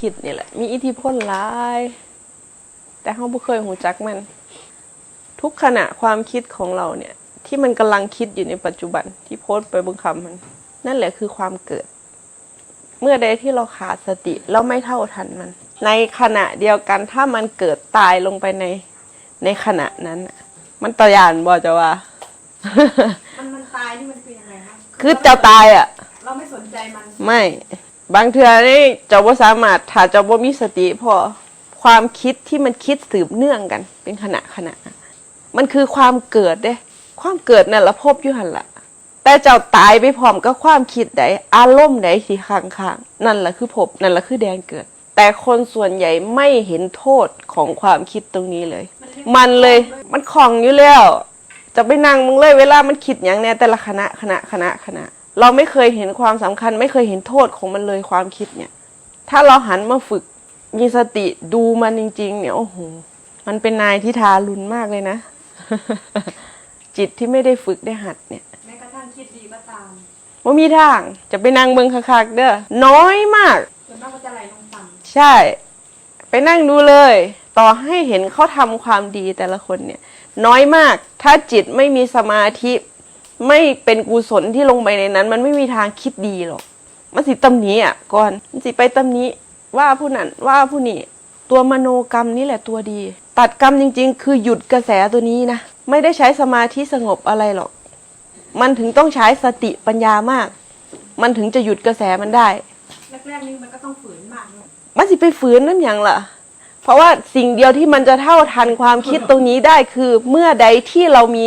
คิดนี่แหละ มีอิทธิพลหลาย แต่เขาบ่เคยหูจักมัน ทุกขณะความคิดของเราเนี่ย ที่มันกำลังคิดอยู่ในปัจจุบันที่โพสต์ไปบนคำมัน นั่นแหละคือความเกิด เมื่อใดที่เราขาดสติเราไม่เท่าทันมัน ในขณะเดียวกันถ้ามันเกิดตายลงไปในในขณะนั้นน่ะมันตะยานบ่จะว่า มันมันตายนี่มันคือยังไงคะคือเจ้าตายอะ เราไม่สนใจมัน ไม่ บางเทื่อนี่เจ้าบ่สามารถถ้าเจ้าบ่มีสติพอความคิดที่มันคิดสืบเนื่องกัน เป็นขณะขณะ มันคือความเกิดเด้ ความเกิดนั่นละพบอยู่หันละแต่เจ้าตายไปพร้อมกับความคิดใดอารมณ์ใดที่ค้างๆนั่นแหละคือพบนั่นแหละคือแดนเกิด แต่คนส่วนใหญ่ไม่เห็นโทษของความคิดตรงนี้เลย มันเลยมันของอยู่แล้ว จะไปนั่งมึงเลยเวลามันคิดอย่างเนี้ยแต่ละคณะคณะคณะคณะ เราไม่เคยเห็นความสำคัญ ไม่เคยเห็นโทษของมันเลยความคิดเนี่ย ถ้าเราหันมาฝึกมีสติดูมันจริง ๆ เนี่ยโอ้โหมันเป็นนายที่ทารุณมากเลยนะ จิตที่ไม่ได้ฝึกได้หัดเนี่ยแม้กระทั่งคิดดีก็ตามว่ามีทางจะไปนั่งเบิงคักๆเด้อน้อยมากส่วนมากก็จะไหลลงต่ำใช่ ไปนั่งดูเลย ต่อให้เห็นเขาทำความดีแต่ละคนเนี่ย น้อยมาก ถ้าจิตไม่มีสมาธิ ไม่เป็นกุศลที่ลงไปในนั้น มันไม่มีทางคิดดีหรอก มันสิตำหนี้อะก่อนมันสิไปตำหนี้ว่าผู้นั้นว่าผู้นี้ตัวมโนกรรมนี่แหละตัวดี ตัดกรรมจริง ๆ คือหยุดกระแสตัวนี้นะไม่ได้ใช้สมาธิสงบอะไรหรอก มันถึงต้องใช้สติปัญญามาก มันถึงจะหยุดกระแสมันได้แรกๆนี่มันก็ต้องฝืนมากเลยมันสิไปฝืนนั่นอย่างล่ะ เพราะว่าสิ่งเดียวที่มันจะเท่าทันความคิดตรงนี้ได้คือเมื่อใดที่เรามี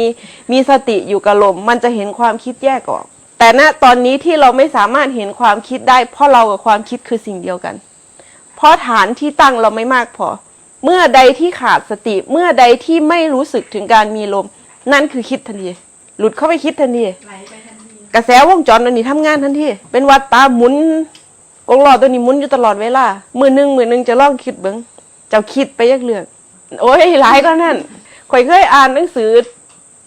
มีสติอยู่กับลมมันจะเห็นความคิดแยกออก แต่ณตอนนี้ที่เราไม่สามารถเห็นความคิดได้ เพราะเรากับความคิดคือสิ่งเดียวกัน เพราะฐานที่ตั้งเราไม่มากพอ เมื่อใดที่ขาดสติเมื่อใดที่ไม่รู้สึกถึงการมีลม นั่นคือคิดทันทีหลุดเข้าไปคิดทันทีทนทกระแสวงจรตัวนี้ทำงานทันทีเป็นวัดตาหมุนกงล้อตัวนี้หมุนอยู่ตลอดเวลามือหนึ่งมือหนึ่งจะลองคิดเบิ้ง เจ้าคิดไปยักเรื่องโอ้ยหลายก็นั่นข่อยเคยอ่านหนังสือ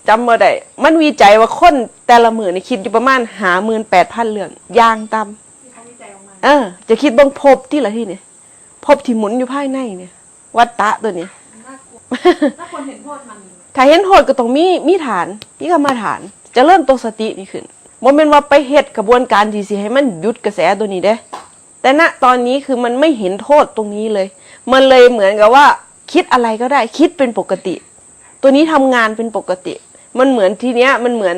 จำมาได้ มันวิจัยว่าคนแต่ละมือนี่คิดอยู่ประมาณหาหมื่นแปดพันเรื่องอยางตามที่เขาวิจัยออกมาเออ จะคิดเบิ่งพบที่ละที่เนี่ยพบที่หมุนอยู่ภายในเนี่ย วัดตะตัวนี้มันน่ากลัวถ้าคนเห็นโทษมัน ถ้าเห็นโทษก็ต้องมีมีฐานมีกรรมาฐาน จะเริ่มตัวสตินี่ขึ้นบ่แม่นว่าไปเฮ็ดกระบวนการที่สิให้มันหยุดกระแสตัวนี้เด้ แต่ณตอนนี้คือมันไม่เห็นโทษตรงนี้เลย มันเลยเหมือนกับว่า คิดอะไรก็ได้คิดเป็นปกติ ตัวนี้ทำงานเป็นปกติ มันเหมือนทีเนี้ยมันเหมือน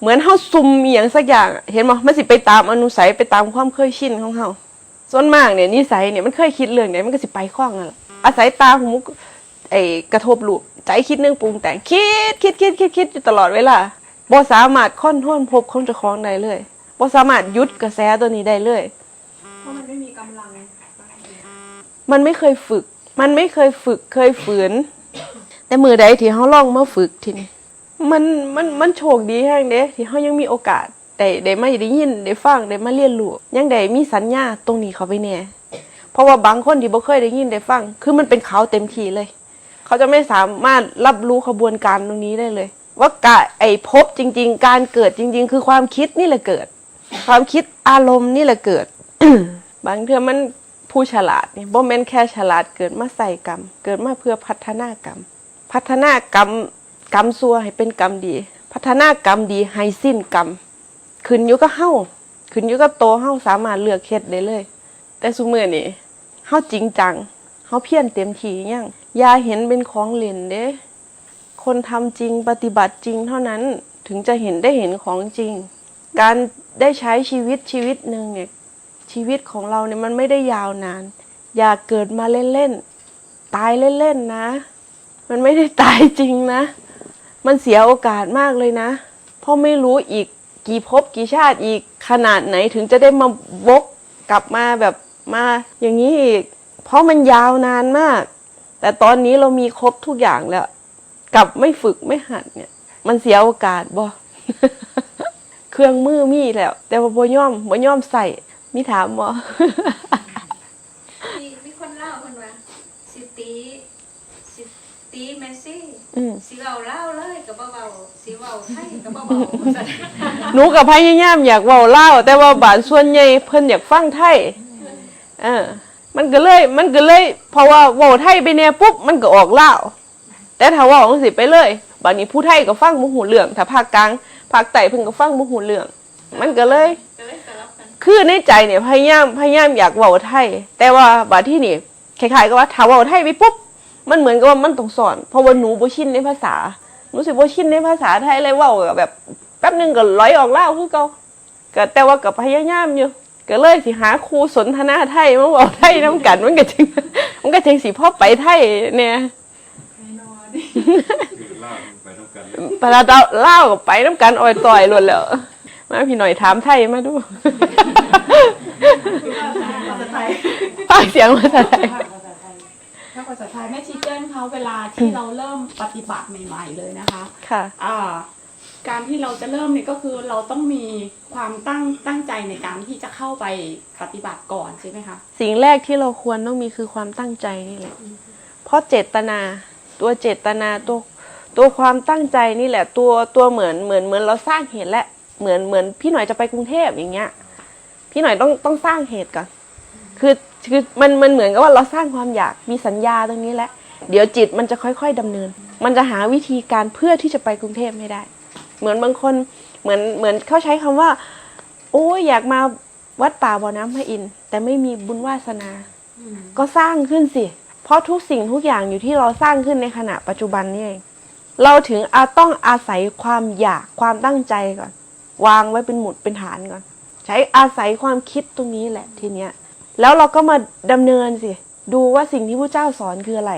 เหมือนเฮาซุ่มอย่างสักอย่าง เห็นบ่มันสิไปตามอนุสัยไปตามความเคยชินของเฮาส่วนมากเนี่ยนิสัยเนี่ยมันเคยคิดเรื่องไหนมันก็สิไปคล้องนั่นแหละอาศัยตาหูไอ้กระทบรูปใจคิดเรื่องปรุงแต่งคิดคิดคิดคิดคิดอยู่ตลอดเวลาบ่สามารถค้นทวนพบคนเจ้าของได้เลยบ่สามารถยุดกระแสตัวนี้ได้เลย เพราะมันไม่มีกำลัง มันไม่เคยฝึก มันไม่เคยฝึกเคยฝืน แต่มือใดที่เขาลองมาฝึกทีนี้มันมันมันโชคดีแห้งเด้ที่เขายังมีโอกาสได้ได้มาได้ยินได้ฟังได้มาเรียนรู้ยังได้มีสัญญาตรงนี้เขาไปแน่เพราะว่าบางคนที่บ่เคยได้ยินได้ฟัง คือมันเป็นเขาเต็มทีเลย เขาจะไม่สามารถรับรู้ขบวนการตรงนี้ได้เลย ว่ากะไอ้พบจริง ๆ การเกิดจริง ๆ คือความคิดนี่แหละเกิด ความคิดอารมณ์นี่แหละเกิด บางเทื่อมัน ผู้ฉลาดนี่บ่แม่นแค่ฉลาดเกิดมาใส่กรรม เกิดมาเพื่อพัฒนากรรม พัฒนากรรมกรรมซัวให้เป็นกรรมดี พัฒนากรรมดีให้สิ้นกรรมขึ้นอยู่กับเฮาขึ้นอยู่กับโตเฮาสามารถเลือกเฮ็ดได้เลย แต่ซุมื้อนี่เฮาจริงจังเฮาเพียรเต็มที่ยังอย่าเห็นเป็นของเล่นเด้ คนทำจริงปฏิบัติจริงเท่านั้นถึงจะเห็นได้เห็นของจริง การได้ใช้ชีวิตชีวิตหนึ่งเนี่ย ชีวิตของเราเนี่ยมันไม่ได้ยาวนาน อย่าเกิดมาเล่นๆ ตายเล่นๆนะ มันไม่ได้ตายจริงนะ มันเสียโอกาสมากเลยนะ เพราะไม่รู้อีกกี่ภพกี่ชาติอีกขนาดไหนถึงจะได้มาวกกลับมาแบบมาอย่างนี้อีก เพราะมันยาวนานมาก แต่ตอนนี้เรามีครบทุกอย่างแล้วกลับไม่ฝึกไม่หัดเนี่ย มันเสียโอกาสบ่เครื่องมือมีแล้ว แต่ว่าบ่ย่อมบ่ย่อมใส่ มีถามบ่มีมีคนเล่าคนว่าสิตีสิตีแมสซี่อืมสิเว้าเล่าเลยกับเบาๆสิเว้าไทยกับเบาๆซั่นหนูกับพยายามอยากเว้าเล่าวแต่ว่าบาดส่วนใหญ่เพิ่นอยากฟังไทยเออ มันก็เลย มันก็เลย เพราะว่าเว้าไทยไปเนี่ยปุ๊บมันก็ออกลาวแต่ถ้าเว่าจังสิไปเลยบัดนี้ผู้ไทยก็ฟังบ่ฮู้เรื่องถ้าภาคกลางภาคใต้เพิ่นก็ฟังบ่ฮู้เรื่อง มันก็เลยก็เลยสลับกัน คือในใจเนี่ยพยายามพยายามอยากเว้าไทย แต่ว่าบาดที่นี่คล้ายๆกับว่าถ้าเว้าไทยไปปุ๊บมันเหมือนกับว่ามันต้องสอน เพราะว่าหนูบ่ชินในภาษาหนูสิบ่ชินในภาษาไทยเลยเว้าก็แบบแป๊บหนึงก็ร้อยออกลาวคือเก่าก็แต่ว่าก็พยายามอยู่ก็เลยสิหาครูสนทนาไทยมาเว้าไทยนํกันมันก็จึงมันก็จึงสิพอไปไทยเนี่ยไอ้นอนคือล่าไปต้องกันปลาดาวเล่าวกับไปน้ำกันอ่อยต่อยล้วนแล้ว มาพี่หน่อยถามไทยมาดูภาษาไทยฟังเสียงภาษาไทยภาษาไทยถ้าภาษาไทยแม่ชีเจิ้นเขาเวลาที่เราเริ่มปฏิบัติใหม่ ๆ เลยนะคะค่ะอ่าการที่เราจะเริ่มเนี่ยก็คือเราต้องมีความตั้งตั้งใจในการที่จะเข้าไปปฏิบัติก่อนใช่ไหมคะสิ่งแรกที่เราควรต้องมีคือความตั้งใจนี่แหละเพราะเจตนาตัวเจตนาตัวตัวความตั้งใจนี่แหละ ตัวตัวเหมือนเหมือนเหมือนเราสร้างเหตุและ เหมือนเหมือนพี่หน่อยจะไปกรุงเทพอย่างเงี้ย พี่หน่อยต้องต้องสร้างเหตุก่อนคือคือมันมันเหมือนกับว่าเราสร้างความอยากมีสัญญาตรงนี้แหละ เดี๋ยวจิตมันจะค่อย ๆดำเนิน มันจะหาวิธีการเพื่อที่จะไปกรุงเทพไม่ได้ เหมือนบางคนเหมือนเหมือนเขาใช้คำว่า โอ้ยอยากมาวัดป่าบ่อน้ำพระอินทร์แต่ไม่มีบุญวาสนา ก็สร้างขึ้นสิ เพราะทุกสิ่งทุกอย่างอยู่ที่เราสร้างขึ้นในขณะปัจจุบันนี่เองเราถึงอาต้องอาศัยความอยากความตั้งใจก่อน วางไว้เป็นหมุดเป็นฐานก่อน ใช้อาศัยความคิดตรงนี้แหละทีเนี้ยแล้วเราก็มาดำเนินสิ ดูว่าสิ่งที่พระเจ้าสอนคืออะไร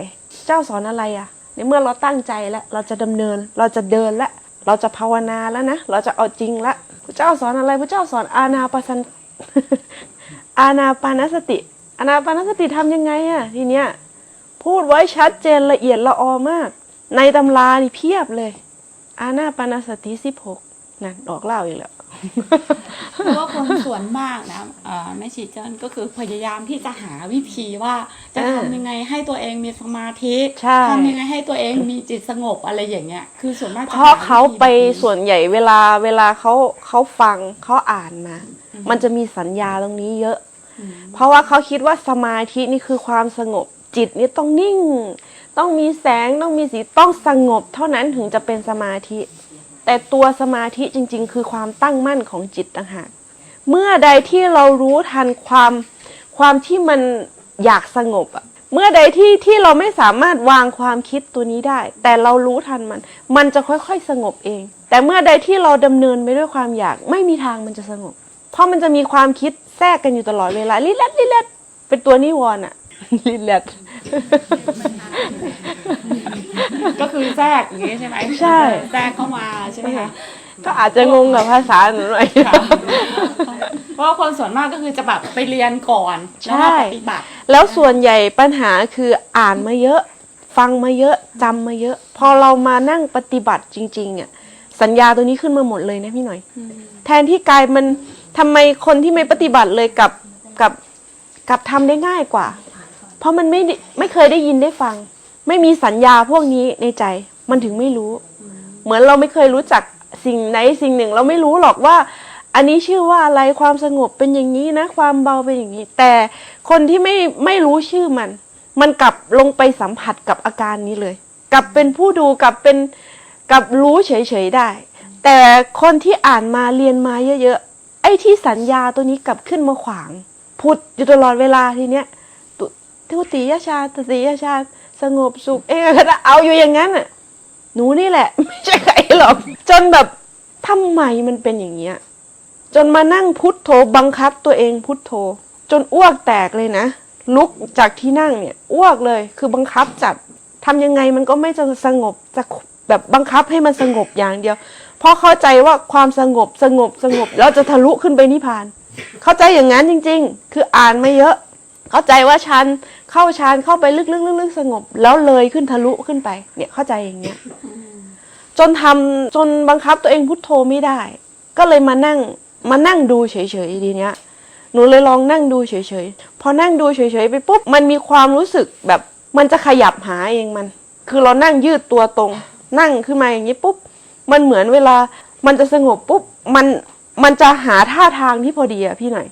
เจ้าสอนอะไรอะในเมื่อเราตั้งใจแล้วเราจะดำเนิน เราจะเดินล้วเราจะภาวนาแล้วนะ เราจะเอาจริงละพระเจ้าสอนอะไรพระเจ้าสอนอาณาปสันอาณาปานสติ อาณาปานสติทำยังไงอะทีเนี้ยพูดไว้ชัดเจนละเอียดละออมาก ในตำรานี่เพียบเลย อาณาปานสติสิบหก นั่นออกเล่าอีกแล้วเพราะว่าคนส่วนมากนะเอ่อแม่ชีเจิ้นก็คือพยายามที่จะหาวิธีว่าจะอ่าทำยังไงให้ตัวเองมีสมาธิใช่ทำยังไงให้ตัวเองมีจิตสงบอะไรอย่างเงี้ย คือส่วนมากจเพราะหเขาไปวิธีแบบส่วนใหญ่เวลาเวลาเขาเขาฟังเขาอ่านมา มันจะมีสัญญาตรงนี้เยอะอืมเพราะว่าเขาคิดว่าสมาธินี่คือความสงบจิตนี่ต้องนิ่ง ต้องมีแสงต้องมีสีต้องสงบ เท่านั้นถึงจะเป็นสมาธิ แต่ตัวสมาธิจริง ๆ คือความตั้งมั่นของจิตต่างหากเมื่อใดที่เรารู้ทันความความที่มันอยากสงบอะเมื่อใดที่ที่เราไม่สามารถวางความคิดตัวนี้ได้ แต่เรารู้ทันมัน มันจะค่อยๆสงบเอง แต่เมื่อใดที่เราดำเนินไปด้วยความอยากไม่มีทางมันจะสงบ เพราะมันจะมีความคิดแทรกกันอยู่ตลอดเวลาลิแลดลิแลดเป็นตัวนิวรณ์อะ ลิแลดก็คือแทรกอย่างงี้ใช่ไหมใช่ แทรกเข้ามาใช่ไหมคะก็อาจจะงงกับภาษาหนูหน่อยเพราะว่าคนส่วนมากก็คือจะแบบไปเรียนก่อนแล้วใช่มาปฏิบัติ แล้วส่วนใหญ่ปัญหาคืออ่านมาเยอะ ฟังมาเยอะจำมาเยอะ พอเรามานั่งปฏิบัติจริงๆอะสัญญาตัวนี้ขึ้นมาหมดเลยนะพี่หน่อย แทนที่กายมันทำไมคนที่ไม่ปฏิบัติเลยกับกับกับทำได้ง่ายกว่า เพราะมันไม่ไม่เคยได้ยินได้ฟัง ไม่มีสัญญาพวกนี้ในใจ มันถึงไม่รู้ เหมือนเราไม่เคยรู้จักสิ่งไหนสิ่งหนึ่ง เราไม่รู้หรอกว่า อันนี้ชื่อว่าอะไรความสงบเป็นอย่างนี้นะ ความเบาเป็นอย่างนี้ แต่คนที่ไม่ไม่รู้ชื่อมัน มันกลับลงไปสัมผัสกับอาการนี้เลย กลับเป็นผู้ดูกลับเป็นกลับรู้เฉยๆได้ แต่คนที่อ่านมาเรียนมาเยอะๆไอ้ที่สัญญาตัวนี้กลับขึ้นมาขวาง พุดอยู่ตลอดเวลาทีเนี้ย ทุติยชาตติยชาสงบสุขเอ๊ะเอาอยู่อย่างนั้นน่ะหนูนี่แหละ ไม่ใช่ใครหรอก จนแบบทำไมมันเป็นอย่างเงี้ยจนมานั่งพุทโธบังคับตัวเองพุทโธ จนอ้วกแตกเลยนะ ลุกจากที่นั่งเนี่ยอ้วกเลยคือบังคับจัดทำยังไงมันก็ไม่จะสงบจะแบบบังคับให้มันสงบอย่างเดียว เพราะเข้าใจว่าความสงบสงบสงบแล้วจะทะลุขึ้นไปนิพพาน เข้าใจอย่างนั้นจริง ๆ คืออ่านมาเยอะ เข้าใจว่าชันเข้าชานเข้าไปลึกๆๆๆสงบ แล้วเลยขึ้นทะลุขึ้นไป เนี่ยเข้าใจอย่างเงี้ยจนทำจนบังคับตัวเองพุทโธไม่ได้ ก็เลยมานั่งมานั่งดูเฉยๆทีเนี้ยหนูเลยลองนั่งดูเฉยๆพอนั่งดูเฉยๆไปปุ๊บมันมีความรู้สึกแบบมันจะขยับหาเองมัน คือเรานั่งยืดตัวตรง นั่งขึ้นมาอย่างนี้ปุ๊บมันเหมือนเวลามันจะสงบปุ๊บมันมันจะหาท่าทางที่พอดีอะพี่หน่อย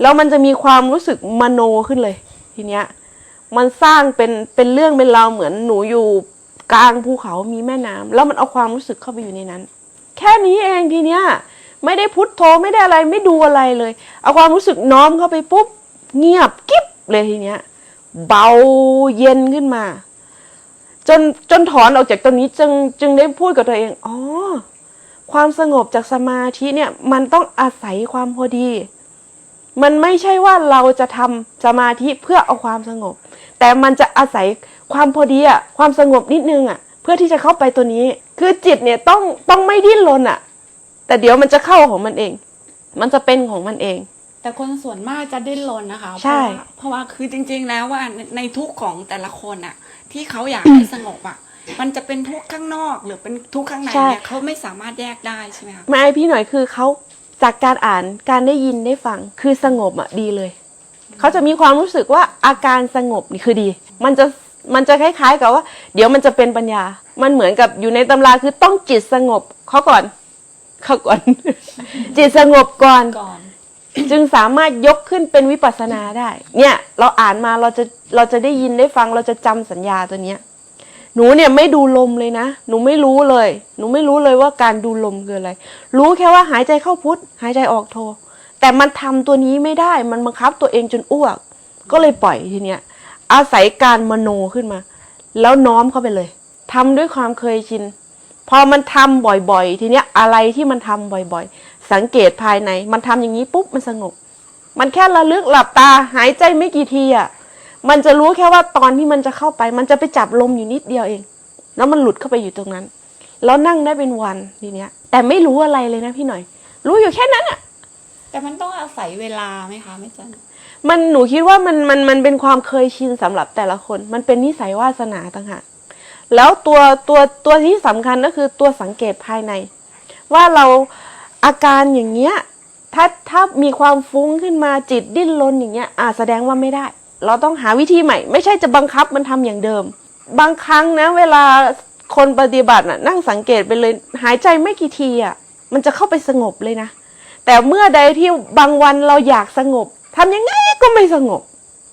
แล้วมันจะมีความรู้สึกมโนขึ้นเลย ทีเนี้ย มันสร้างเป็นเป็นเรื่องเป็นราวเหมือนหนูอยู่กลางภูเขามีแม่น้ำแล้วมันเอาความรู้สึกเข้าไปอยู่ในนั้น แค่นี้เองทีเนี้ย ไม่ได้พุทโธไม่ได้อะไรไม่ดูอะไรเลย เอาความรู้สึกน้อมเข้าไปปุ๊บ เงียบกิ๊บเลยทีเนี้ย เบาเย็นขึ้นมา จนจนถอนออกจากตรงนี้จึงจึงได้พูดกับตัวเองอ๋อความสงบจากสมาธิเนี่ย มันต้องอาศัยความพอดี มันไม่ใช่ว่าเราจะทำสมาธิเพื่อเอาความสงบ แต่มันจะอาศัยความพอดีอะความสงบนิดนึงอะเพื่อที่จะเข้าไปตัวนี้ คือจิตเนี่ยต้องต้องไม่ดิ้นรนอะแต่เดี๋ยวมันจะเข้าของมันเอง มันจะเป็นของมันเอง แต่คนส่วนมากจะดิ้นรนนะคะ ใช่ เพราะว่าเพราะว่าคือจริง ๆ แล้วว่าในในทุกข์ของแต่ละคนอะที่เขาอยากให้สงบอะมันจะเป็นทุกข์ข้างนอกหรือเป็นทุกข์ข้างในเนี่ยเขาไม่สามารถแยกได้ใช่ไหมคะไม่พี่หน่อยคือเขา จากการอ่านการได้ยินได้ฟังคือสงบอะดีเลย เขาจะมีความรู้สึกว่าอาการสงบนี่คือดี มันจะมันจะคล้ายๆกับว่า เดี๋ยวมันจะเป็นปัญญา มันเหมือนกับอยู่ในตำราคือต้องจิตสงบเขาก่อนเขาก่อน จิตสงบก่อนก่อน จึงสามารถยกขึ้นเป็นวิปัสสนาได้ เนี่ย เราอ่านมาเราจะเราจะได้ยินได้ฟังเราจะจำสัญญาตัวเนี้ย หนูเนี่ยไม่ดูลมเลยนะ หนูไม่รู้เลย หนูไม่รู้เลยว่าการดูลมคืออะไร รู้แค่ว่าหายใจเข้าพุทหายใจออกโท แต่มันทำตัวนี้ไม่ได้ มันบังคับตัวเองจนอ้วก ก็เลยปล่อยทีเนี้ย อาศัยการมโนขึ้นมา แล้วน้อมเข้าไปเลยทำด้วยความเคยชิน พอมันทำบ่อยๆ ทีเนี้ยอะไรที่มันทำบ่อยๆ สังเกตภายใน มันทำอย่างนี้ปุ๊บมันสงบ มันแค่ระลึกหลับตา หายใจไม่กี่ทีอะ มันจะรู้แค่ว่าตอนที่มันจะเข้าไป มันจะไปจับลมอยู่นิดเดียวเอง แล้วมันหลุดเข้าไปอยู่ตรงนั้น แล้วนั่งได้เป็นวันทีเนี้ย แต่ไม่รู้อะไรเลยนะพี่หน่อย รู้อยู่แค่นั้นอะแต่มันต้องอาศัยเวลาไหมคะไม่จันมันหนูคิดว่ามันมันมันเป็นความเคยชินสำหรับแต่ละคน มันเป็นนิสัยวาสนาต่างหากแล้วตัวตัวตัวที่สำคัญก็คือตัวสังเกตภายใน ว่าเราอาการอย่างเงี้ยถ้าถ้ามีความฟุ้งขึ้นมาจิตดิ้นรนอย่างเงี้ยอ่าแสดงว่าไม่ได้ เราต้องหาวิธีใหม่ ไม่ใช่จะบังคับมันทำอย่างเดิม บางครั้งนะ เวลาคนปฏิบัติน่ะนั่งสังเกตไปเลยหายใจไม่กี่ทีอะมันจะเข้าไปสงบเลยนะ แต่เมื่อใดที่บางวันเราอยากสงบทำยังไงก็ไม่สงบ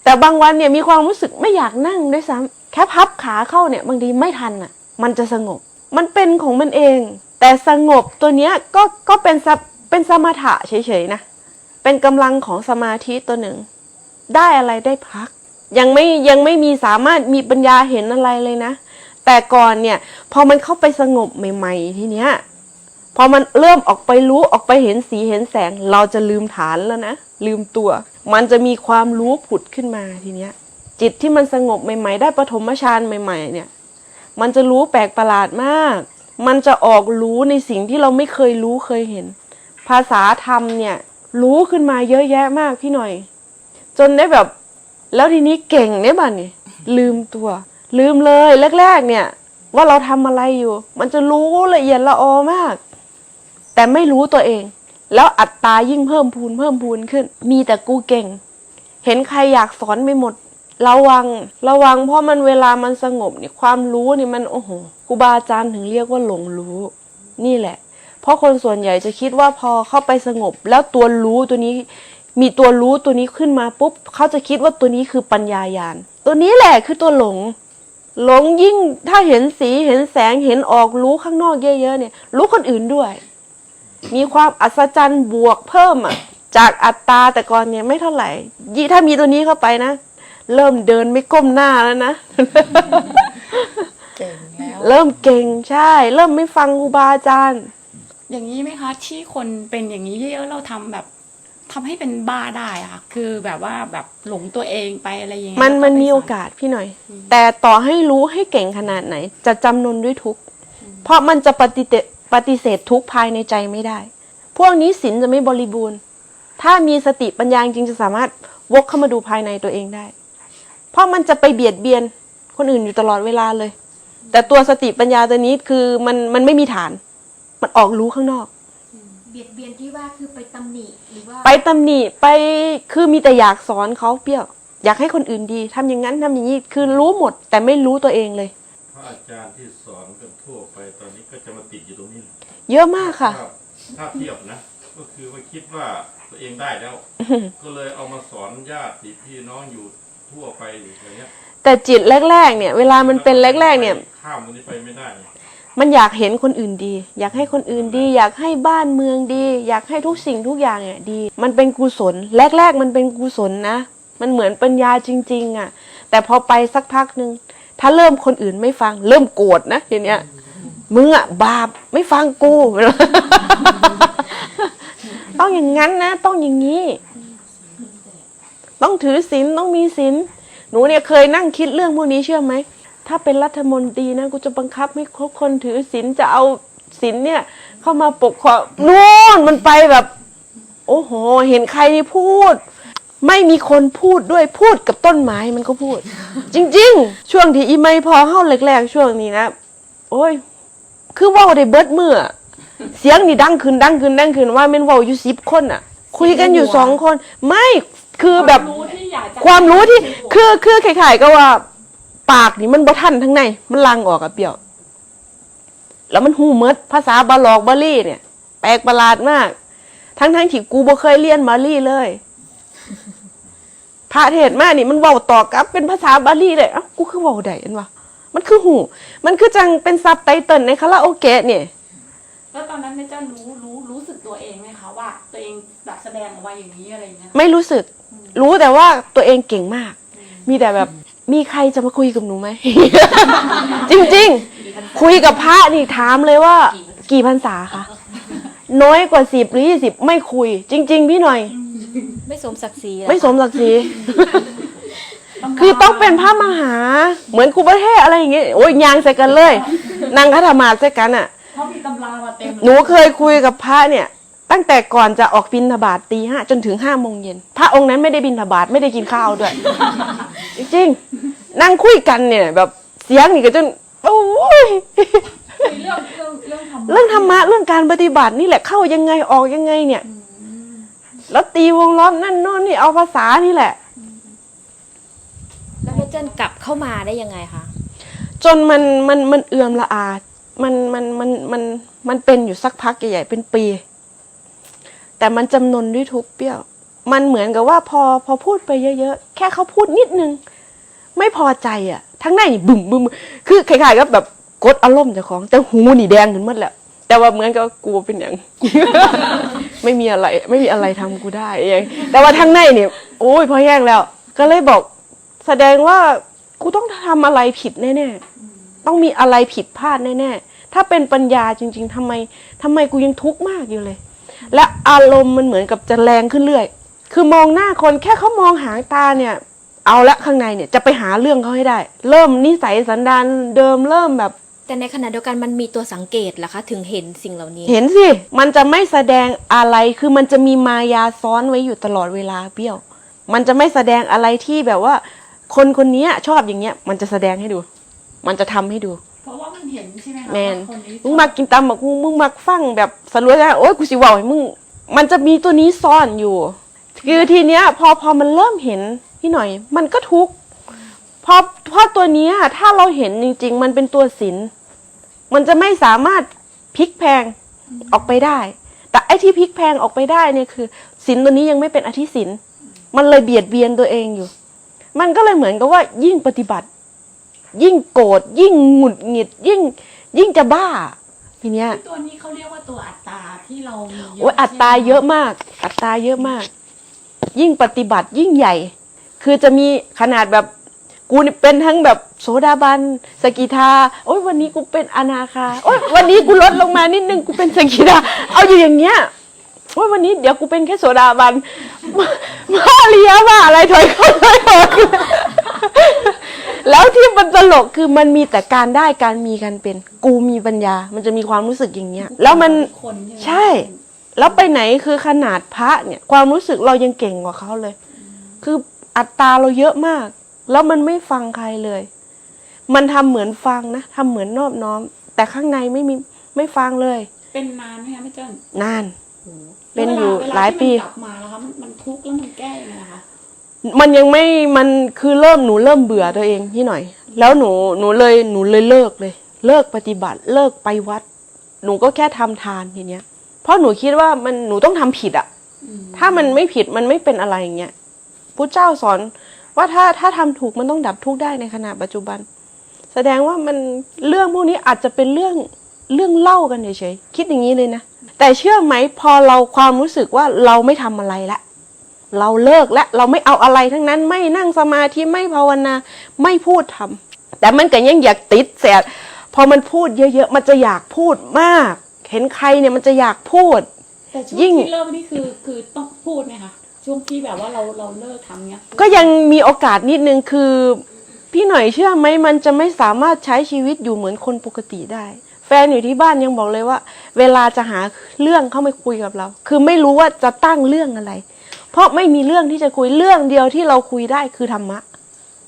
แต่บางวันเนี่ยมีความรู้สึกไม่อยากนั่งด้วยซ้ำแค่พับขาเข้าเนี่ยบางทีไม่ทันอะ มันจะสงบ มันเป็นของมันเอง แต่สงบตัวเนี้ยก็ก็เป็นสเป็นสมถะเฉยๆนะเป็นกำลังของสมาธิตัวหนึ่ง ได้อะไรได้พัก ยังไม่ยังไม่มีสามารถมีปัญญาเห็นอะไรเลยนะ แต่ก่อนเนี่ย พอมันเข้าไปสงบใหม่ ๆ ทีเนี้ยพอมันเริ่มออกไปรู้ออกไปเห็นสีเห็นแสง เราจะลืมฐานแล้วนะ ลืมตัว มันจะมีความรู้ผุดขึ้นมาทีเนี้ย จิตที่มันสงบใหม่ ๆ ได้ปฐมฌานใหม่ ๆ เนี่ย มันจะรู้แปลกประหลาดมาก มันจะออกรู้ในสิ่งที่เราไม่เคยรู้เคยเห็น ภาษาธรรมเนี่ย รู้ขึ้นมาเยอะแยะมากพี่หน่อย จนได้แบบ แล้วทีนี้เก่งเนี่ยบ้านี่ลืมตัว ลืมเลยแรก ๆ เนี่ย ว่าเราทำอะไรอยู่ มันจะรู้ละเอียดละออมาก แต่ไม่รู้ตัวเอง แล้วอัตตายิ่งเพิ่มพูนเพิ่มพูนขึ้น มีแต่กูเก่ง เห็นใครอยากสอนไปหมด ระวังระวังเพราะมันเวลามันสงบเนี่ยความรู้นี่มันโอ้โหครูบาอาจารย์ถึงเรียกว่าหลงรู้ นี่แหละ เพราะคนส่วนใหญ่จะคิดว่าพอเข้าไปสงบ แล้วตัวรู้ตัวนี้ มีตัวรู้ตัวนี้ขึ้นมาปุ๊บเขาจะคิดว่าตัวนี้คือปัญญายาณตัวนี้แหละคือตัวหลง หลงยิ่งถ้าเห็นสีเห็นแสงเห็นออกรู้ข้างนอกเยอะๆเนี่ย รู้คนอื่นด้วย มีความอัศจรรย์บวกเพิ่มอะจากอัตตราแต่ก่อนเนี่ยไม่เท่าไหร่ยี่ถ้ามีตัวนี้เข้าไปนะเริ่มเดินไม่ก้มหน้าแล้วนะเก่งแล้วเริ่มเก่งใช่ เริ่มไม่ฟังครูบาอาจารย์ อย่างนี้ไหมคะ ที่คนเป็นอย่างนี้เยอะๆเราทำแบบ ทำให้เป็นบ้าได้อะค่ะคือแบบว่าแบบหลงตัวเองไปอะไรอย่างเงี้ยมันแล้วมันมีไปสโอกาสพี่หน่อย แต่ต่อให้รู้ให้เก่งขนาดไหน จะจำนนด้วยทุกข์เพราะมันจะปฏิเสธปฏิเสธทุกข์ภายในใจไม่ได้ พวกนี้ศีลจะไม่บริบูรณ์ ถ้ามีสติปัญญาจริงจะสามารถวกเข้ามาดูภายในตัวเองได้ เพราะมันจะไปเบียดเบียนคนอื่นอยู่ตลอดเวลาเลย แต่ตัวสติปัญญาตัวนี้คือมันมันไม่มีฐาน มันออกรู้ข้างนอกเบียดเบียนที่ว่าคือไปตำหนิหรือว่าไปตำหนิไปคือมีแต่อยากสอนเขาเปรี้ยว อยากให้คนอื่นดีทำอย่างนั้นทำอย่างนี้คือรู้หมด แต่ไม่รู้ตัวเองเลย พระอาจารย์ที่สอนกันทั่วไปตอนนี้ก็จะมาติดอยู่ตรงนี้เยอะมากค่ะ ถ้าถ้าเทียบนะ ก็คือว่าคิดว่าตัวเองได้แล้ว ก็เลยเอามาสอนญาติพี่น้องอยู่ทั่วไปอีกอะไรเงี้ยแต่จิตแรกๆเนี่ย เวลามันเป็นแรกๆเนี่ย ข้ามตรงนี้ไปไม่ได้ มันอยากเห็นคนอื่นดี อยากให้คนอื่นดี อยากให้บ้านเมืองดี อยากให้ทุกสิ่งทุกอย่างเนี่ยดี มันเป็นกุศล แรก ๆ มันเป็นกุศลนะ มันเหมือนปัญญาจริง ๆ อะ แต่พอไปสักพักหนึ่งถ้าเริ่มคนอื่นไม่ฟัง เริ่มโกรธนะทีเนี้ยมึงอะบาปไม่ฟังกูต้องอย่างนั้นนะ ต้องอย่างนี้ ต้องถือศีลต้องมีศีลหนูเนี่ยเคยนั่งคิดเรื่องพวกนี้เชื่อไหม ถ้าเป็นรัฐมนตรีนะกูจะบังคับให้ทุกคนถือศีลจะเอาศีลเนี่ย เข้ามาปกครองนู่นมันไปแบบ โอ้โห เห็นใครนี่พูด ไม่มีคนพูดด้วยพูดกับต้นไม้มันก็พูด จริง ๆ ช่วงที่อีไม่พอเข้าแรกๆช่วงนี้นะโอ้ย คือเว่าได้เบิดมืออะเสียงนี่ดังขึ้นดังขึ้นดังขึ้นว่าแม่นเว่าอยู่สิบคนอะ คุยกันอยู่สองคน ไม่คือแบบรู้ที่อยากจะความรู้ที่ คือคือคล้ายๆก็ว่า ปากนี่มันบ่ทันทั้งใน มันลังออกอะเปรียว แล้วมันหูเมดภาษาบาลอกบาลีเนี่ย แปลกประหลาดมาก ทั้งทั้งๆที่กูบ่เคยเรียนบาลีเลยพระเทศน์มานี่มันเว้าต่อกลับเป็นภาษาบาลีเลยเอ้ากูคือเว้าได้อันวะมันคือหู มันคือจังเป็นซับไตเติลในคาราโอเกะเนี่ยแล้วตอนนั้นแม่เจ้ารู้รู้รู้สึกตัวเองไหมคะว่า ตัวเองแบบแสดงออกมาอย่างนี้อะไรอย่างเงี้ยไม่รู้สึก รู้แต่ว่าตัวเองเก่งมาก มีแต่แบบ มีใครจะมาคุยกับหนูไหม จริง ๆ คุยกับพระนี่ถามเลยว่า กี่พรรษาคะน้อยกว่าสิบหรือยี่สิบไม่คุย จริง ๆ พี่หน่อย ไม่สมศักดิ์ศรีเหรอไม่สมศักดิ์ศรีคือต้องเป็นพระมหา เหมือนครูประเทศอะไรอย่างเงี้ยโอ้ยยางใส่กันเลยนางคาถามาสใส่กันอะเขามีตำรามาเต็มหนูเคยคุยกับพระเนี่ย ตั้งแต่ก่อนจะออกบินทบาทตีห้าจนถึงห้าโมงเย็นพระองค์นั้นไม่ได้บินทบาทไม่ได้กินข้าวด้วย จริงๆนั่งคุยกันเนี่ย แบบเสียงนี่ก็จนโอ้ยคุยเรื่องเรื่องเรื่องธรรมะเรื่องธรรมะเรื่องการปฏิบัตินี่แหละเข้ายังไงออกยังไงเนี่ยแล้วตีวงล้อมนั่นโน่นนี่เอาภาษานี่แหละ แล้วแม่เจิ้นกลับเข้ามาได้ยังไงคะจนมันมันมันเอื่อมละอา มันมันมันมันมันเป็นอยู่สักพักใหญ่ๆเป็นปี แต่มันจำนนด้วยทุกเปรี้ยว มันเหมือนกับว่าพอพอพูดไปเยอะๆ แค่เขาพูดนิดนึง ไม่พอใจอะ ทั้งในนี่บึ้มบึ้มคือคล้ายๆกับแบบกดอารมณ์เจ้าของ แต่หูนี่แดงขึ้นหมดแล้วแต่ว่าเหมือนกับกูเป็นอย่าง ไม่มีอะไร ไม่มีอะไรทำกูได้เองแต่ว่าทั้งในเนี่ยโอ้ยพอแห้งแล้ว ก็เลยบอก แสดงว่ากูต้องทำอะไรผิดแน่ๆต้องมีอะไรผิดพลาดแน่ๆถ้าเป็นปัญญาจริง ๆทำไมทำไมกูยังทุกข์มากอยู่เลย และอารมณ์มันเหมือนกับจะแรงขึ้นเรื่อย คือมองหน้าคนแค่เขามองหางตาเนี่ย เอาละข้างในเนี่ยจะไปหาเรื่องเขาให้ได้ เริ่มนิสัยสันดานเดิมเริ่มแบบ แต่ในขณะเดียวกันมันมีตัวสังเกตเหรอคะถึงเห็นสิ่งเหล่านี้ เห็นสิ มันจะไม่แสดงอะไร คือมันจะมีมายาซ้อนไว้อยู่ตลอดเวลาเปรี้ยว มันจะไม่แสดงอะไรที่แบบว่า คนคนนี้ชอบอย่างเงี้ย มันจะแสดงให้ดู มันจะทำให้ดูเพ ราะว่ามันเห็นใช่ไหมคะแมนว่าคนนี้มึงมากินตำบักมึงมึงมาฟังแบบสรวยนะโอ้ยกูสิเว่าให้มึง มันจะมีตัวนี้ซ่อนอยู่ คือทีเนี้ย พอพอมันเริ่มเห็นพี่หน่อย มันก็ทุกข์เพราะเพราะตัวเนี้ย ถ้าเราเห็นจริง ๆ มันเป็นตัวศิลมันจะไม่สามารถพลิกแพลงออกไปได้ แต่ไอ้ที่พลิกแพลงออกไปได้เนี่ยคือศิลตัวนี้ยังไม่เป็นอธิศิลมันเลยเบียดเบียนตัวเองอยู่ มันก็เลยเหมือนกับว่ายิ่งปฏิบัติ ยิ่งโกรธยิ่งหงุดหงิดยิ่งยิ่งจะบ้า ทีเนี้ย ตัวนี้เขาเรียกว่าตัวอัตตาที่เรามีเยอะโอ้ยอัตราเยอะมาก อัตราเยอะมาก ยิ่งปฏิบัติยิ่งใหญ่ คือจะมีขนาดแบบกูนี่เป็นทั้งแบบโสดาบัน สกิทาโอ้ยวันนี้กูเป็นอนาคาโอ้ยวันนี้กูลดลงมานิดนึงกูเป็นสกิทาเอาอยู่อย่างเงี้ยโอ้ยวันนี้เดี๋ยวกูเป็นแค่โสดาบันมาเลียว่าอะไรถอยเข้าถอยออก แล้วที่มันตลกคือมันมีแต่การได้การมีการเป็น กูมีปัญญา มันจะมีความรู้สึกอย่างเงี้ย แล้วมันคนใช่ไหมใช่ แล้วไปไหนคือขนาดพระเนี่ย ความรู้สึกเรายังเก่งกว่าเขาเลย คืออัตราเราเยอะมาก แล้วมันไม่ฟังใครเลย มันทำเหมือนฟังนะทำเหมือนนอบน้อม แต่ข้างในไม่มีไม่ฟังเลย เป็นนานไหมคะแม่เจิ้นนาน เป็นอยู่แวหลายปีที่มันกลับมาแล้วคะมันมันทุกข์แล้วมันแก้ยังไงคะ มันยังไม่มันคือเริ่มหนูเริ่มเบื่อตัวเองพี่หน่อย แล้วหนูหนูเลยหนูเลยเลิกเลย เลิกปฏิบัติเลิกไปวัด หนูก็แค่ทำทานทีเนี้ย เพราะหนูคิดว่ามันหนูต้องทำผิดอะถ้ามันไม่ผิดมันไม่เป็นอะไรอย่างเงี้ยพุทธเจ้าสอนว่าถ้าถ้าทำถูกมันต้องดับทุกข์ได้ในขณะปัจจุบัน แสดงว่ามันเรื่องพวกนี้อาจจะเป็นเรื่องเรื่องเล่ากันเฉยๆคิดอย่างนี้เลยนะแต่เชื่อไหมพอเราความรู้สึกว่าเราไม่ทำอะไรละ เราเลิกและเราไม่เอาอะไรทั้งนั้นไม่นั่งสมาธิไม่ภาวนาไม่พูดทำแต่มันก็ยังอยากติดแสดพอมันพูดเยอะๆ มันจะอยากพูดมาก เห็นใครเนี่ยมันจะอยากพูด แต่ช่วงยิ่งที่เลิกนี่คือคือต้องพูดไหมคะช่วงที่แบบว่าเราเราเลิกทำเนี้ย ก็ยังมีโอกาสนิดนึงคือพี่หน่อยเชื่อไหมมันจะไม่สามารถใช้ชีวิตอยู่เหมือนคนปกติได้ แฟนอยู่ที่บ้านยังบอกเลยว่า เวลาจะหาเรื่องเข้ามาคุยกับเรา คือไม่รู้ว่าจะตั้งเรื่องอะไร เพราะไม่มีเรื่องที่จะคุยเรื่องเดียวที่เราคุยได้คือธรรมะ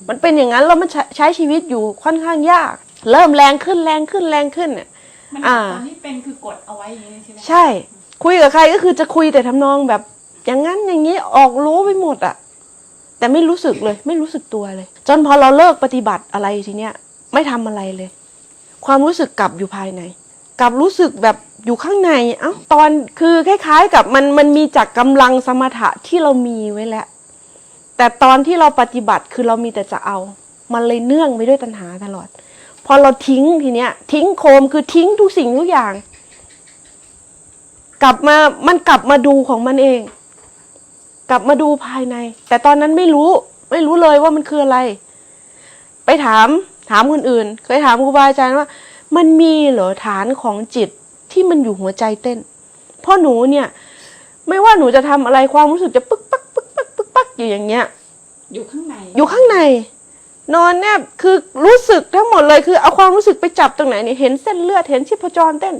มันเป็นอย่างนั้นแล้วมันใช้ใช้ชีวิตอยู่ค่อนข้างยาก เริ่มแรงขึ้นแรงขึ้นแรงขึ้นเนี่ยมันอ่าตอนที่เป็นคือกดเอาไว้อย่างนี้ใช่ไหมใช่ คุยกับใครก็คือจะคุยแต่ทำนองแบบ อย่างนั้นอย่างนี้ออกรู้ไปหมดอะแต่ไม่รู้สึกเลยไม่รู้สึกตัวเลย จนพอเราเลิกปฏิบัติอะไรทีเนี้ยไม่ทำอะไรเลย ความรู้สึกกลับอยู่ภายใน กลับรู้สึกแบบ อยู่ข้างใน เอ้า ตอนคือคล้ายๆ กับมันมันมีจากกำลังสมถะที่เรามีไว้แล้ว แต่ตอนที่เราปฏิบัติคือเรามีแต่จะเอา มันเลยเนื่องไปด้วยตัณหาตลอด พอเราทิ้งทีเนี้ย ทิ้งโคมคือทิ้งทุกสิ่งทุกอย่าง กลับมามันกลับมาดูของมันเอง กลับมาดูภายใน แต่ตอนนั้นไม่รู้ ไม่รู้เลยว่ามันคืออะไร ไปถามถามคนอื่น เคยถามครูบาอาจารย์ว่า มันมีเหรอฐานของจิต ที่มันอยู่หัวใจเต้น เพราะหนูเนี่ย ไม่ว่าหนูจะทำอะไรความรู้สึกจะปึ๊กปักปึ๊กปักปึ๊กปักอยู่อย่างเงี้ย อยู่ข้างใน อยู่ข้างใน นอนแนบคือรู้สึกทั้งหมดเลยคือเอาความรู้สึกไปจับตรงไหนเนี่ยเห็นเส้นเลือดเห็นชีพจรเต้น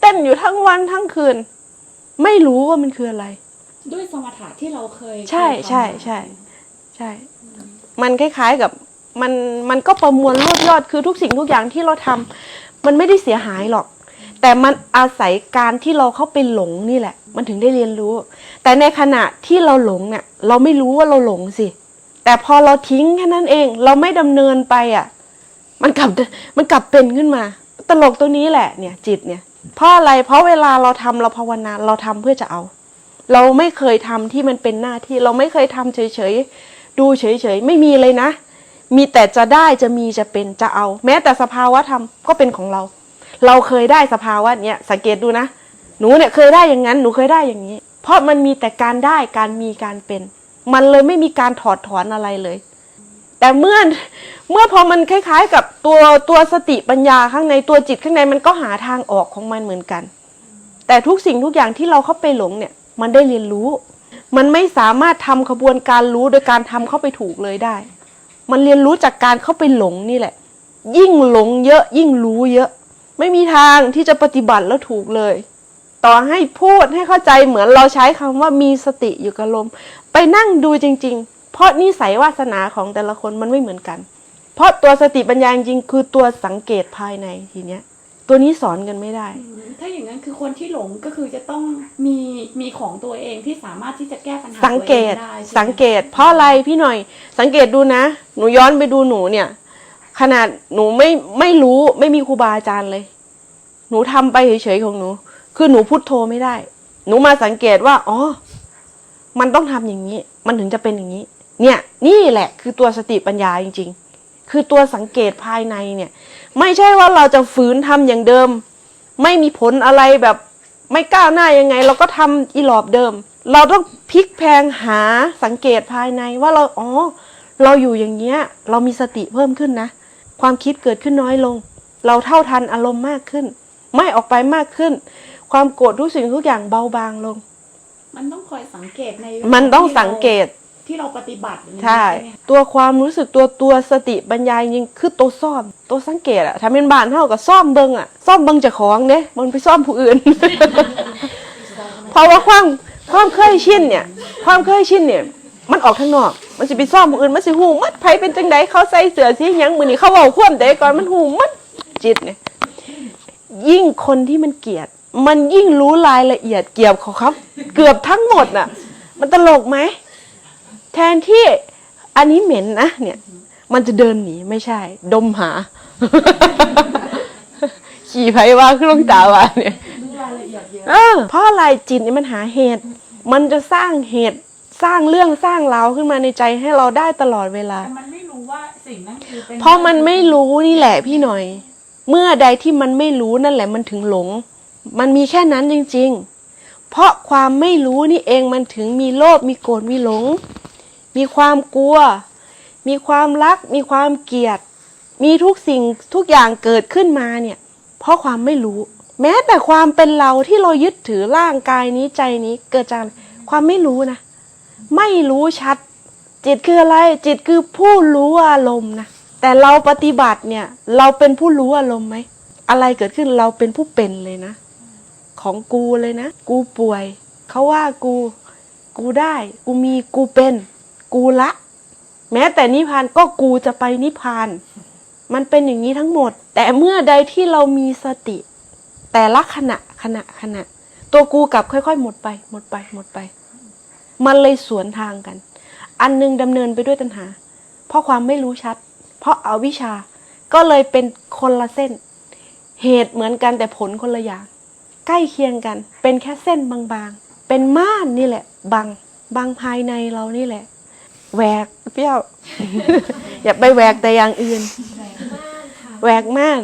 เต้นอยู่ทั้งวันทั้งคืน ไม่รู้ว่ามันคืออะไร ด้วยสมถะที่เราเคย ใช่เคยทำใช่ใช่ใช่ มันคล้ายๆกับมันมันก็ประมวลรวบยอดคือทุกสิ่งทุกอย่างที่เราทำมันไม่ได้เสียหายหรอก แต่มันอาศัยการที่เราเข้าไปหลงนี่แหละ มันถึงได้เรียนรู้ แต่ในขณะที่เราหลงเนี่ยเราไม่รู้ว่าเราหลงสิ แต่พอเราทิ้งแค่นั้นเอง เราไม่ดำเนินไปอะ มันกลับมันกลับเป็นขึ้นมา ตลกตัวนี้แหละเนี่ยจิตเนี่ย เพราะอะไร เพราะเวลาเราทำเราภาวนาเราทำเพื่อจะเอา เราไม่เคยทำที่มันเป็นหน้าที่เราไม่เคยทำเฉยๆดูเฉยๆไม่มีเลยนะ มีแต่จะได้จะมีจะเป็นจะเอา แม้แต่สภาวะธรรมก็เป็นของเรา เราเคยได้สภาวะเนี้ยสังเกตดูนะ หนูเนี่ยเคยได้อย่างนั้น หนูเคยได้อย่างนี้ เพราะมันมีแต่การได้การมีการเป็น มันเลยไม่มีการถอดถอนอะไรเลย แต่เมื่อเมื่อพอมันคล้าย ๆ กับตัวตัวสติปัญญาข้างในตัวจิตข้างในมันก็หาทางออกของมันเหมือนกัน แต่ทุกสิ่งทุกอย่างที่เราเข้าไปหลงเนี่ย มันได้เรียนรู้ มันไม่สามารถทำขบวนการรู้โดยการทำเข้าไปถูกเลยได้ มันเรียนรู้จากการเข้าไปหลงนี่แหละ ยิ่งหลงเยอะยิ่งรู้เยอะ ไม่มีทางที่จะปฏิบัติแล้วถูกเลย ต่อให้พูดให้เข้าใจเหมือนเราใช้คำว่ามีสติอยู่กับลม ไปนั่งดูจริง ๆ เพราะนิสัยวาสนาของแต่ละคนมันไม่เหมือนกัน เพราะตัวสติปัญญาจริงๆคือตัวสังเกตภายในทีเนี้ย ตัวนี้สอนกันไม่ได้อืมถ้าอย่างนั้นคือคนที่หลงก็คือจะต้องมีมีของตัวเองที่สามารถที่จะแก้ปัญหาสังเกตตัวองได้ใช่ไหมสังเกต เพราะอะไรพี่หน่อย สังเกตดูนะ หนูย้อนไปดูหนูเนี่ย ขนาดหนูไม่ไม่รู้ไม่มีครูบาอาจารย์เลย หนูทำไปเฉยๆของหนู คือหนูพุทโธไม่ได้ หนูมาสังเกตว่าอ๋อมันต้องทำอย่างนี้ มันถึงจะเป็นอย่างนี้ เนี่ย นี่แหละคือตัวสติปัญญาจริง ๆ คือตัวสังเกตภายในเนี่ย ไม่ใช่ว่าเราจะฝืนทำอย่างเดิม ไม่มีผลอะไรแบบไม่ก้าวหน้ายังไง เราก็ทำอีหลอบเดิม เราต้องพลิกแพงหาสังเกตภายในว่าเราอ๋อเราอยู่อย่างเงี้ย เรามีสติเพิ่มขึ้นนะ ความคิดเกิดขึ้นน้อยลง เราเท่าทันอารมณ์มากขึ้น ไม่ออกไปมากขึ้น ความโกรธทุกสิ่งทุกอย่างเบาบางลง มันต้องคอยสังเกตในมันต้องสังเกตที่เราปฏิบัติอย่างนี้ใช่ไหมคะตัวความรู้สึกตัวตัวสติปัญญาจริงๆคือตัวซ่อมตัวสังเกตอะถ้าเป็นบ้านเท่ากับซ่อมเบิงอะซ่อมเบิงเจากของเด้มันไปซ่อมผู้อื่น เพราะว่าความความเคยชินเนี่ย ความเคยชินเนี่ย มันออกข้างนอก มันสิไปซ่อมผู้อื่นมันสิหูมัดไผเป็นจังไดเขาใส่เสื้อสีหยังมือนี่เขาเว้าคว่ำใดก่อนมันหูมัดจิตเนี่ยยิ่งคนที่มันเกลียด มันยิ่งรู้รายละเอียดเกี่ยวของเขาเกือบทั้งหมดน่ะ มันตลกไหมแทนที่อันนี้เหม็นนะเนี่ย มันจะเดินหนีไม่ใช่ ดมหา ขี่ไผว่าขึ้นลงตาว่าเนี่ยดูรายละเอียดเยอะ เออเพราะอะไรจิตเนี่ยมันหาเหตุ มันจะสร้างเหตุ สร้างเรื่องสร้างราวขึ้นมาในใจให้เราได้ตลอดเวลา แต่มันไม่รู้ว่าสิ่งนั้นคือเป็นเพราะมันไม่รู้นี่แหละพี่หน่อย เมื่อใดที่มันไม่รู้นั่นแหละมันถึงหลง มันมีแค่นั้นจริง ๆ เพราะความไม่รู้นี่เองมันถึงมีโลภมีโกรธมีหลง มีความกลัว มีความรัก มีความเกลียด มีทุกสิ่งทุกอย่างเกิดขึ้นมาเนี่ย เพราะความไม่รู้ แม้แต่ความเป็นเราที่เรายึดถือร่างกายนี้ใจนี้เกิดจากความไม่รู้นะ ไม่รู้ชัด จิตคืออะไร จิตคือผู้รู้อารมณ์นะแต่เราปฏิบัติเนี่ย เราเป็นผู้รู้อารมณ์ไหมอะไรเกิดขึ้นเราเป็นผู้เป็นเลยนะ ของกูเลยนะ กูป่วยเขาว่ากู กูได้ กูมีกูเป็น กูละ แม้แต่นิพพานก็กูจะไปนิพพาน มันเป็นอย่างนี้ทั้งหมด แต่เมื่อใดที่เรามีสติ แต่ละขณะขณะขณะ ตัวกูกลับค่อย ๆ หมดไป หมดไปหมดไป มันเลยสวนทางกัน อันหนึงดำเนินไปด้วยตัณหา เพราะความไม่รู้ชัด เพราะอาวิชาก็เลยเป็นคนละเส้น เหตุเหมือนกันแต่ผลคนละอย่าง ใกล้เคียงกัน เป็นแค่เส้นบางๆ เป็นม่านนี่แหละบังบังภายในเรานี่แหละแหวกเปรี้ยว อย่าไปแหวกแต่อย่างอื่นแหวกม่าน